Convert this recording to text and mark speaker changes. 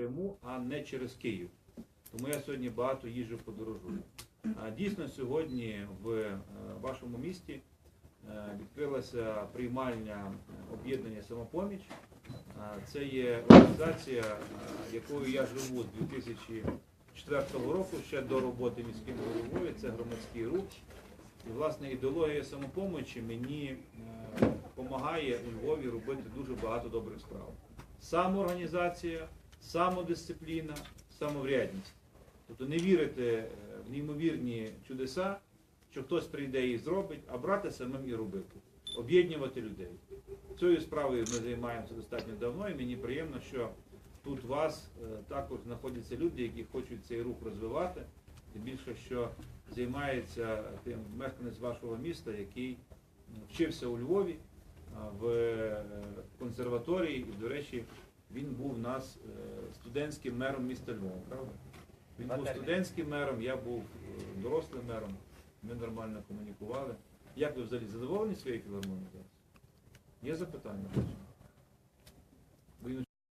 Speaker 1: Криму, а не через Київ. Тому я сьогодні багато їжджу подорожую. Дійсно, сьогодні в е, вашому місті е, відкрилася приймальня е, об'єднання самопоміч. Це є організація, якою я живу з 2004 року, ще до роботи міським головою. Це громадський рух. І власне ідеологія самопомочі мені допомагає у Львові робити дуже багато добрих справ. Самоорганізація, самодисципліна, самоврядність. Тобто не вірити е, в неймовірні чудеса, що хтось прийде і зробить, а брати самим і робити, об'єднувати людей. Цією справою ми займаємося достатньо давно, і мені приємно, що тут у вас е, також знаходяться люди, які хочуть цей рух розвивати. Тим більше, що займається тим мешканець вашого міста, який вчився у Львові в е, консерваторії, і, до речі, він був у нас е, студентським мером міста Львова, правда? Він був студентським мером, я був е, дорослим мером, ми нормально комунікували. Як ви взагалі задоволені своєю філармонією? Є запитання?